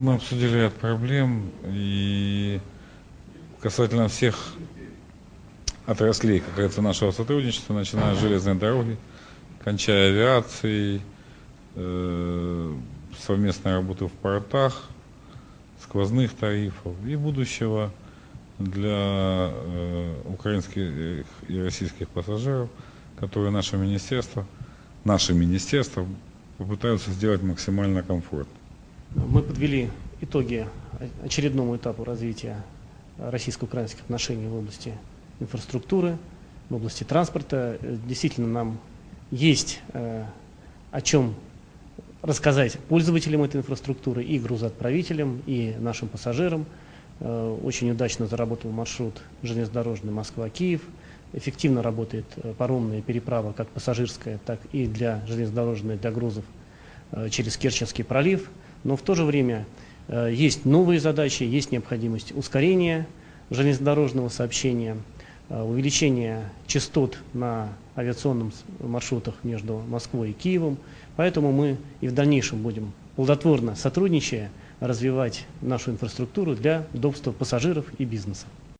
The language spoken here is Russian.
Мы обсудили ряд проблем и касательно всех отраслей, как говорится, нашего сотрудничества, начиная с железной дороги, кончая авиацией, э, совместной работы в портах, сквозных тарифов и будущего для э, украинских и российских пассажиров, которые наше министерство, наши министерства попытаются сделать максимально комфортно. Мы подвели итоги очередному этапу развития российско-украинских отношений в области инфраструктуры, в области транспорта. Действительно, нам есть э, о чем рассказать пользователям этой инфраструктуры и грузоотправителям, и нашим пассажирам. Э, очень удачно заработал маршрут железнодорожный Москва-Киев. Эффективно работает э, паромная переправа, как пассажирская, так и для железнодорожной, для грузов через Керченский пролив. Но в то же время есть новые задачи, есть необходимость ускорения железнодорожного сообщения, увеличения частот на авиационных маршрутах между Москвой и Киевом. Поэтому мы и в дальнейшем будем плодотворно сотрудничая развивать нашу инфраструктуру для удобства пассажиров и бизнеса.